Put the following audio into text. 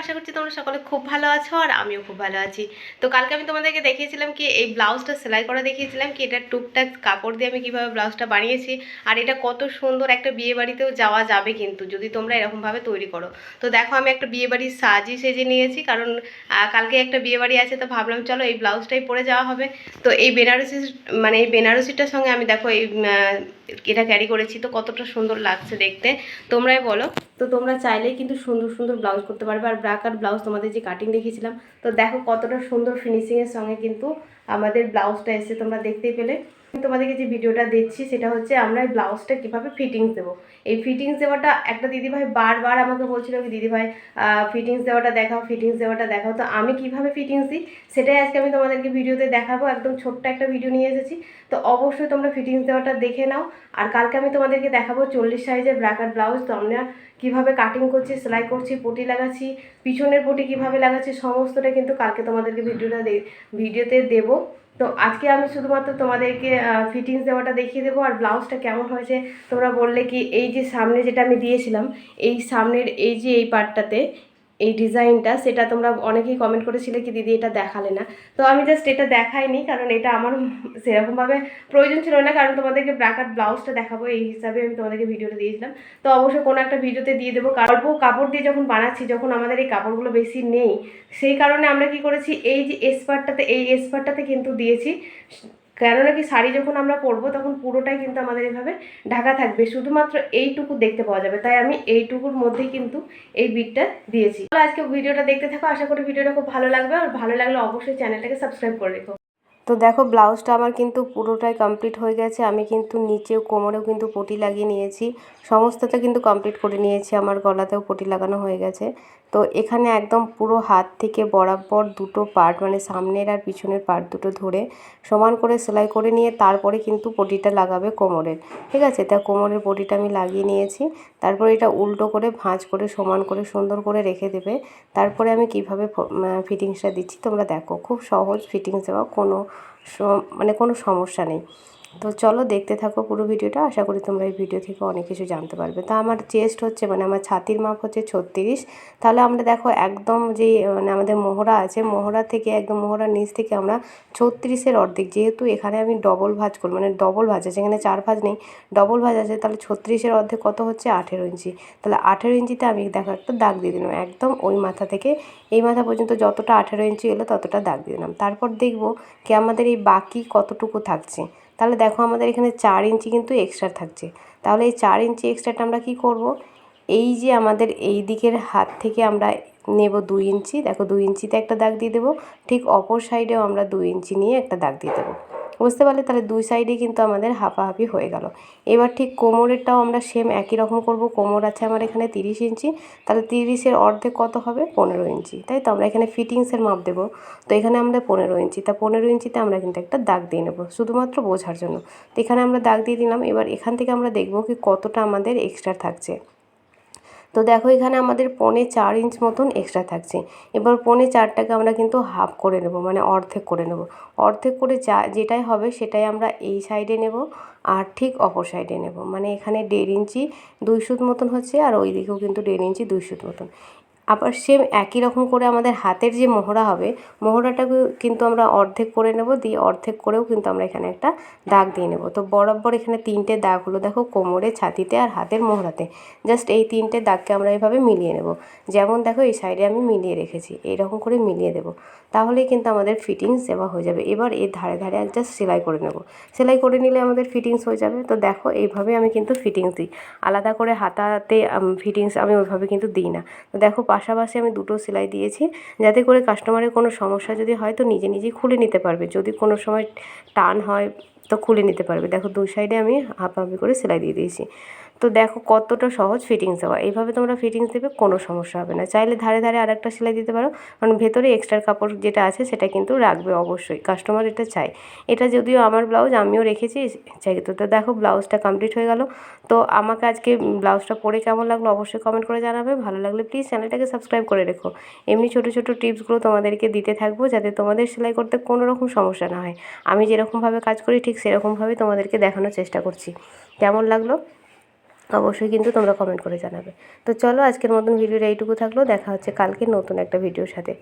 আশা করছি তোমরা সকলে খুব ভালো আছো আর আমিও খুব ভালো আছি। তো কালকে আমি তোমাদেরকে দেখিয়েছিলাম কি, এই ব্লাউজটা সেলাই করা দেখিয়েছিলাম কি এটা টুকটাক কাপড় দিয়ে আমি কীভাবে ব্লাউজটা বানিয়েছি আর এটা কত সুন্দর একটা বিয়ে বাড়িতেও যাওয়া যাবে কিন্তু, যদি তোমরা এরকমভাবে তৈরি করো। তো দেখো আমি একটা বিয়ে বাড়ির সাজি সেজে নিয়েছি কারণ কালকে একটা বিয়ে বাড়ি আছে তো ভাবলাম চলো এই ব্লাউজটাই পরে যাওয়া হবে। তো এই বেনারসি মানে এই বেনারসিটার সঙ্গে আমি দেখো এই এটা ক্যারি করেছি তো কতটা সুন্দর লাগছে দেখতে। তোমরাই বলো। তো তোমরা চাইলেই কিন্তু সুন্দর সুন্দর ব্লাউজ করতে পারবে। আর ব্রাক আর ব্লাউজ তোমাদের যে কাটিং দেখিয়েছিলাম, তো দেখো কতটা সুন্দর ফিনিশিংয়ের সঙ্গে কিন্তু আমাদের ব্লাউজটা এসে তোমরা দেখতেই পেলে। তোমাদেরকে যে ভিডিওটা দিচ্ছি সেটা হচ্ছে আমরা এই ব্লাউজটা কীভাবে ফিটিংস দেবো। এই ফিটিংস দেওয়াটা একটা দিদিভাই বারবার আমাকে বলছিল কি, দিদিভাই ফিটিংস দেওয়াটা দেখাও ফিটিংস দেওয়াটা দেখাও। তো আমি কীভাবে ফিটিংস দিই, সেটাই আজকে আমি তোমাদেরকে ভিডিওতে দেখাবো। একদম ছোট্ট একটা ভিডিও নিয়ে এসেছি। তো অবশ্যই তোমরা ফিটিংস দেওয়াটা দেখে নাও। আর কালকে আমি তোমাদেরকে দেখাবো চল্লিশ সাইজের ব্র্যাকার ব্লাউজ তো আমরা কীভাবে কাটিং করছি, সেলাই করছি, পটি লাগাচ্ছি, পিছনের পটি কীভাবে লাগাচ্ছি, সমস্তটা কিন্তু কালকে তোমাদেরকে ভিডিওটা ভিডিওতে দেবো। তো আজকে আমি শুধুমাত্র তোমাদেরকে ফিটিংস দেওয়াটা দেখিয়ে দেবো আর ব্লাউজটা কেমন হয়েছে তোমরা বললে কি এই যে সামনে যেটা আমি দিয়েছিলাম, এই সামনের এই যে এই পার্টটাতে এই ডিজাইনটা, সেটা তোমরা অনেকেই কমেন্ট করেছিলে কি দিদি এটা দেখালে না। তো আমি জাস্ট এটা দেখাইনি কারণ এটা আমার সেরকমভাবে প্রয়োজন ছিল না, কারণ তোমাদেরকে ব্র্যাকার ব্লাউজটা দেখাবো, এই হিসাবে আমি তোমাদেরকে ভিডিওটা দিয়েছিলাম। তো অবশ্যই কোনো একটা ভিডিওতে দিয়ে দেবো অল্প কাপড় দিয়ে যখন বানাচ্ছি, যখন আমাদের এই কাপড়গুলো বেশি নেই, সেই কারণে আমরা কি করেছি, এই যে এসপারটাতে এই এসপারটাতে কিন্তু দিয়েছি। কেননা কি, শাড়ি যখন আমরা পরবো, তখন পুরোটাই কিন্তু আমাদের এভাবে ঢাকা থাকবে, শুধুমাত্র এইটুকু দেখতে পাওয়া যাবে। তাই আমি এইটুকুর মধ্যেই কিন্তু এই বিটটা দিয়েছি। আজকে ভিডিওটা দেখতে থাকো, আশা করি ভিডিওটা খুব ভালো লাগবে, আর ভালো লাগলে অবশ্যই চ্যানেলটাকে সাবস্ক্রাইব করে রেখো। তো দেখো, ব্লাউজটা আমার কিন্তু পুরোটাই কমপ্লিট হয়ে গেছে। আমি কিন্তু নিচেও, কোমরেও কিন্তু পটি লাগিয়ে নিয়েছি। সমস্তটা কিন্তু কমপ্লিট করে নিয়েছি। আমার গলাতেও পটি লাগানো হয়ে গেছে। তো এখানে একদম পুরো হাত থেকে বরাবর দুটো পার্ট মানে সামনের আর পিছনের পার্ট দুটো ধরে সমান করে সেলাই করে নিয়ে তারপরে কিন্তু পটিটা লাগাবে কোমরের। ঠিক আছে? তা কোমরের পটিটা আমি লাগিয়ে নিয়েছি। তারপরে এটা উল্টো করে ভাঁজ করে, সমান করে, সুন্দর করে রেখে দেবে। তারপরে আমি কীভাবে ফিটিংসটা দিচ্ছি তোমরা দেখো। খুব সহজ ফিটিংস দেওয়া। কোনো মানে কোনো সমস্যা নেই। তো চলো দেখতে থাকো পুরো ভিডিওটা। আশা করি তোমরা এই ভিডিও থেকে অনেক কিছু জানতে পারবে। তা আমার চেস্ট হচ্ছে মানে আমার ছাতির মাপ হচ্ছে ছত্রিশ। তাহলে আমরা দেখো একদম যে মানে আমাদের মোহরা আছে, মোহরা থেকে একদম মোহরার নিচ থেকে আমরা ছত্রিশের অর্ধেক। যেহেতু এখানে আমি ডবল ভাঁজ করব মানে ডবল ভাজ আছে, এখানে চার ভাঁজ নেই ডবল ভাঁজ আছে, তাহলে ছত্রিশের অর্ধেক কত হচ্ছে? আঠেরো ইঞ্চি। তাহলে আঠেরো ইঞ্চিতে আমি দেখো একটা দাগ দিয়ে দিলাম, একদম ওই মাথা থেকে। এই মাথা পর্যন্ত যতটা আঠেরো ইঞ্চি এলো ততটা দাগ দিয়ে দিলাম। তারপর দেখব কি আমাদের এই বাকি কতটুকু থাকছে। তাহলে দেখো আমাদের এখানে চার ইঞ্চি কিন্তু এক্সট্রা থাকছে। তাহলে এই চার ইঞ্চি এক্সট্রাটা আমরা কি করব? এই যে আমাদের এই দিকের হাত থেকে আমরা নেব দুই ইঞ্চি। দেখো দুই ইঞ্চিতে একটা দাগ দিয়ে দেবো, ঠিক অপর সাইডেও আমরা দুই ইঞ্চি নিয়ে একটা দাগ দিয়ে দেবো। বুঝতে পারলে তাহলে দুই সাইডে কিন্তু আমাদের হাফাহাফি হয়ে গেল। এবার ঠিক কোমরেরটাও আমরা সেম একই রকম করব। কোমর আছে আমার এখানে তিরিশ ইঞ্চি। তাহলে তিরিশের অর্ধেক কত হবে? পনেরো ইঞ্চি। তাই তো? আমরা এখানে ফিটিংসের মাপ দেবো। তো এখানে আমাদের পনেরো ইঞ্চি। তা পনেরো ইঞ্চিতে আমরা কিন্তু একটা দাগ দিয়ে নেব, শুধুমাত্র বোঝার জন্য। তো এখানে আমরা দাগ দিয়ে দিলাম। এবার এখান থেকে আমরা দেখব কি কতটা আমাদের এক্সট্রা থাকছে। তো দেখো এখানে আমাদের পনে চার ইঞ্চ মতন এক্সট্রা থাকছে। এবার পনে চারটাকে আমরা কিন্তু হাফ করে নেব মানে অর্ধেক করে নেব। অর্ধেক করে যা, যেটাই হবে সেটাই আমরা এই সাইডে নেব আর ঠিক অপর সাইডে নেব। মানে এখানে দেড় ইঞ্চি দুই সুত মতন হচ্ছে আর ওই দিকেও কিন্তু দেড় ইঞ্চি দুই সুত মতন। আবার সেম একই রকম করে আমাদের হাতের যে মোহরা হবে, মোহরাটাকে কিন্তু আমরা অর্ধেক করে নেব, দিয়ে অর্ধেক করেও কিন্তু আমরা এখানে একটা দাগ দিয়ে নেব। তো বরাবর এখানে তিনটে দাগ হলো, দেখো কোমরে, ছাতিতে আর হাতের মোহরাতে। জাস্ট এই তিনটে দাগকে আমরা এভাবে মিলিয়ে নেব। যেমন দেখো এই সাইডে আমি মিলিয়ে রেখেছি, এইরকম করে মিলিয়ে দেবো। তাহলেই কিন্তু আমাদের ফিটিংস দেওয়া হয়ে যাবে। এবার এর ধারে ধারে জাস্ট সেলাই করে নেব। সেলাই করে নিলে আমাদের ফিটিংস হয়ে যাবে। তো দেখো এইভাবে আমি কিন্তু ফিটিংস দিই। আলাদা করে হাতাতে ফিটিংস আমি ওইভাবে কিন্তু দিই না। তো দেখো পাশাপাশি আমি দুটো সেলাই দিয়েছি। যাতে করে কাস্টমারের কোনো সমস্যা যদি হয় তো নিজে নিজেই খুলে নিতে পারবে। যদি কোনো সময় টান হয় তো খুলে নিতে পারবে। দেখো দুই সাইডে আমি হাফ হাফি করে সেলাই দিয়ে দিয়েছি। তো দেখো কতটা সহজ ফিটিংস দেওয়া। এইভাবে তোমরা ফিটিংস দেবে, কোনো সমস্যা হবে না। চাইলে ধারে ধারে আরেকটা সেলাই দিতে পারো। কারণ ভেতরে এক্সট্রা কাপড় যেটা আছে, সেটা কিন্তু রাখবে অবশ্যই। কাস্টমার এটা চায়। এটা যদিও আমার ব্লাউজ আমিও রেখেছি, চাই তো। তো দেখো ব্লাউজটা কমপ্লিট হয়ে গেল। তো আমাকে আজকে ব্লাউজটা পরে কেমন লাগল অবশ্যই কমেন্ট করে জানাবে। ভালো লাগলে প্লিজ চ্যানেলটাকে সাবস্ক্রাইব করে রেখো। এমনি ছোটো ছোটো টিপসগুলো তোমাদেরকে দিতে থাকব যাতে তোমাদের সেলাই করতে কোনো রকম সমস্যা না হয়। আমি যেরকমভাবে কাজ করি, ঠিক সেরকমভাবে তোমাদেরকে দেখানোর চেষ্টা করছি। কেমন লাগল? অবশ্যই কিন্তু তোমরা কমেন্ট করে জানাবে। তো চলো আজকের মতন ভিডিওটা এইটুকু থাকল। দেখা হচ্ছে কালকে নতুন একটা ভিডিওর সাথে।